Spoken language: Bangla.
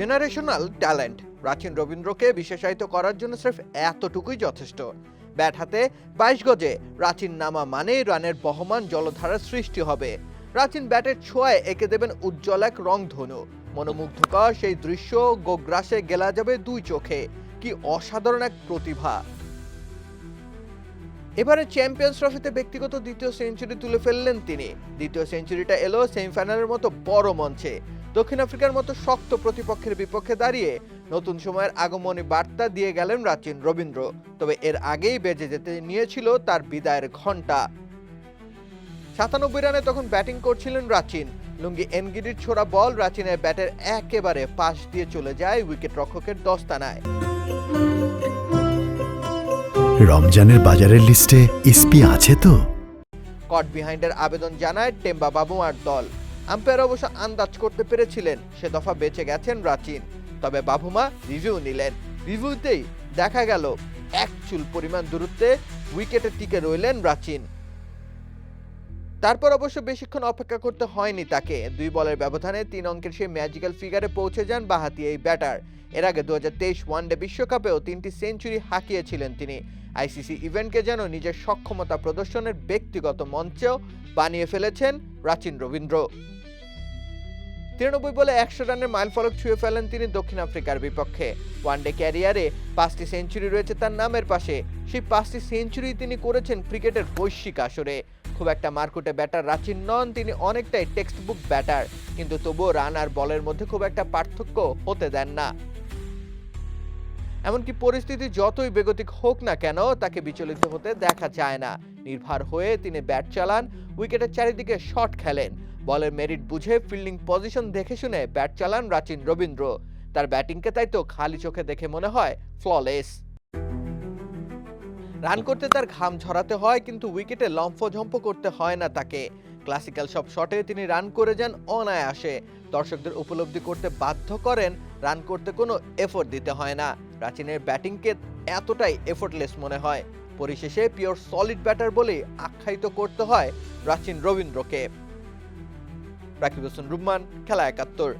জেনারেশনাল ট্যালেন্ট প্রাচীন রবীন্দ্রকে বিশেষায়িত করার জন্য স্রেফ এতটুকুই যথেষ্ট। ব্যাট হাতে বাইশ গজে প্রাচীন নামা মানেই রানের বহমান জলধারার সৃষ্টি হবে। প্রাচীন ব্যাটের ছোঁয়ায় এঁকে দেবেন উজ্জ্বল এক রংধনু। মনোমুগ্ধকর সেই দৃশ্য গোগ্রাসে গেলা যাবে দুই চোখে। কি অসাধারণ এক প্রতিভা! এবারে চ্যাম্পিয়ন্স ট্রফিতে ব্যক্তিগত দ্বিতীয় সেঞ্চুরি তুলে ফেললেন তিনি। দ্বিতীয় সেঞ্চুরিটা এলো সেমিফাইনালের মতো বড় মঞ্চে। দক্ষিণ আফ্রিকার মতো শক্ত প্রতিপক্ষের বিপক্ষে দাঁড়িয়ে নতুন সময়ের আগমনী বার্তা দিয়ে গেলেন রাচিন রবীন্দ্র। তবে এর আগেই বেজে যেতে নিয়েছিল তার বিদায়ের ঘণ্টা সাতানব্বই রানে তখন ব্যাটিং করছিলেন রাচিন। লুঙ্গি এনগিডির ছোড়া বল রাচিনের ব্যাটের একেবারে পাশ দিয়ে চলে যায় উইকেট রক্ষকের দস্তানায়। রমজানের বাজারের লিস্টে ইসপি আছে তো? কট বিহাইন্ডের আবেদন জানায় টেম্বা বাবু আর দল। আম্পায়ার অবশ্য আন্দাজ করতে পেরেছিলেন। সে দফা বেঁচে গেছেন রাচিন। তবে বাবুমা রিভিউ নিলেন। রিভিউতেই দেখা গেল, এক চুল পরিমাণ দূরত্বে উইকেটে টিকে রইলেন রাচিন। তারপর অবশ্য বেশিক্ষণ অপেক্ষা করতে হয়নি তাকে। দুই বলের ব্যবধানে তিন অঙ্কের সেই ম্যাজিক্যাল ফিগারে পৌঁছে যান বাহাতি এই ব্যাটার। এর আগে দু হাজার তেইশ ওয়ানডে বিশ্বকাপেও তিনটি সেঞ্চুরি হাঁকিয়েছিলেন তিনি। আইসিসি ইভেন্টকে যেন নিজের সক্ষমতা প্রদর্শনের ব্যক্তিগত মঞ্চেও বানিয়ে ফেলেছেন প্রাচীন রবীন্দ্র। তিরানব্বই বলে একশো রানের মাইল ফলক ছুঁয়ে ফেলেন তিনি দক্ষিণ আফ্রিকার বিপক্ষে। ওয়ানডে ক্যারিয়ারে পাঁচটি সেঞ্চুরি রয়েছে তার নামের পাশে। সেই পাঁচটি সেঞ্চুরি তিনি করেছেন ক্রিকেটের বৈশ্বিক আসরে। খুব একটা মারকুটে ব্যাটার রাচিন নন, তিনি অনেকটাই টেক্সট বুক ব্যাটার কিন্তু তবুও রান আর বলের মধ্যে খুব একটা পার্থক্য হতে দেন না। এমনকি পরিস্থিতি যতই বেগতিক হোক না কেন, তাকে বিচলিত হতে দেখা যায় না। নির্ভর হয়ে তিনি ব্যাট চালান উইকেটের চারিদিকে শট খেলেন। বলের মেরিট বুঝে ফিল্ডিং পজিশন দেখে শুনে ব্যাট চালান রাচিন রবীন্দ্র। তার ব্যাটিংকে তাই তো খালি চোখে দেখে মনে হয় ফ্ললেস রান করতে তার ঘাম ঝরাতে হয়, কিন্তু উইকেটে লম্ফঝম্প করতে হয় না তাকে। ক্লাসিক্যাল সব শটে তিনি রান করে যান অনায়াসে। দর্শকদের উপলব্ধি করতে বাধ্য করেন, রান করতে কোনো এফোর্ট দিতে হয় না। প্রাচীনের ব্যাটিংকে এতটাই এফোর্টলেস মনে হয়। পরিশেষে পিওর সলিড ব্যাটার বলে আখ্যায়িত করতে হয় প্রাচীন রবীন্দ্রকে। রাকিব হোসেন রুম্মান, খেলা একাত্তর।